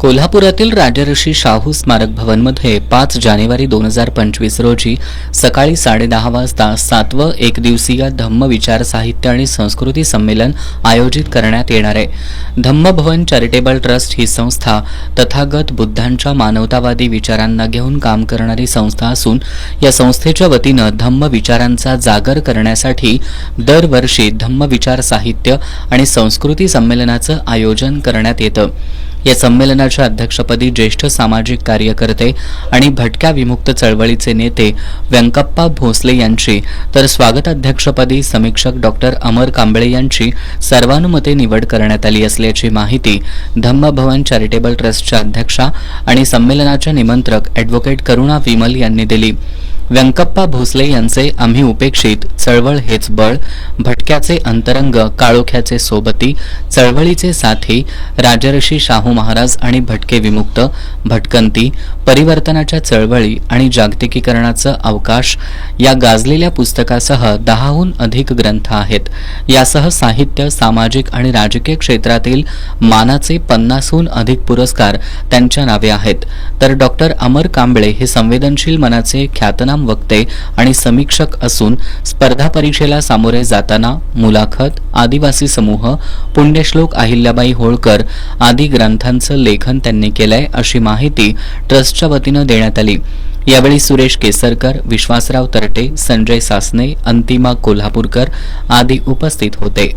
कोल्हापुरातील राजर्षी शाहू स्मारक भवनमध्ये पाच जानेवारी दोन हजार पंचवीस रोजी सकाळी साडेदहा वाजता सातवं एकदिवसीय धम्म विचार साहित्य आणि संस्कृती संमेलन आयोजित करण्यात येणार आहे. धम्म भवन चॅरिटेबल ट्रस्ट ही संस्था तथागत बुद्धांच्या मानवतावादी विचारांना घेऊन काम करणारी संस्था असून या संस्थेच्या वतीनं धम्म विचारांचा जागर करण्यासाठी दरवर्षी धम्म विचार साहित्य आणि संस्कृती संमेलनाचं आयोजन करण्यात येतं. या संमेलनाच्या अध्यक्षपदी ज्येष्ठ सामाजिक कार्यकर्ते आणि भटक्या विमुक्त चळवळीचे नेते व्यंकप्पा भोसले यांची तर स्वागताध्यक्षपदी समीक्षक डॉक्टर अमर कांबळे यांची सर्वानुमते निवड करण्यात आली असल्याची माहिती धम्मभवन चॅरिटेबल ट्रस्टच्या अध्यक्षा आणि संमेलनाच्या निमंत्रक ॲडव्होकेट करुणा विमल यांनी दिली. व्यंकप्पा भोसले यांचे आम्ही उपेक्षित चळवळ हेच बळ भटक्याचे अंतरंग काळोख्याचे सोबती चळवळीचे साथी राजर्षी शाहू महाराज आणि भटके विमुक्त भटकंती परिवर्तनाच्या चळवळी आणि जागतिकीकरणाचं अवकाश या गाजलेल्या पुस्तकासह दहाहून अधिक ग्रंथ आहेत. यासह साहित्य सामाजिक आणि राजकीय क्षेत्रातील मानाचे पन्नासहून अधिक पुरस्कार त्यांच्या नावे आहेत. तर डॉक्टर अमर कांबळे हे संवेदनशील मनाचे ख्यातनाम वक्ते आणि समीक्षक असून स्पर्धा परीक्षेला सामोरे जाताना मुलाखत आदिवासी समूह पुण्यश्लोक अहिल्याबाई होळकर आदी ग्रंथांचं लेखन त्यांनी केलंय अशी माहिती ट्रस्टच्या वतीनं देण्यात आली. यावेळी सुरेश केसरकर विश्वासराव तरटे संजय सासने अंतिमा कोल्हापूरकर आदी उपस्थित होते.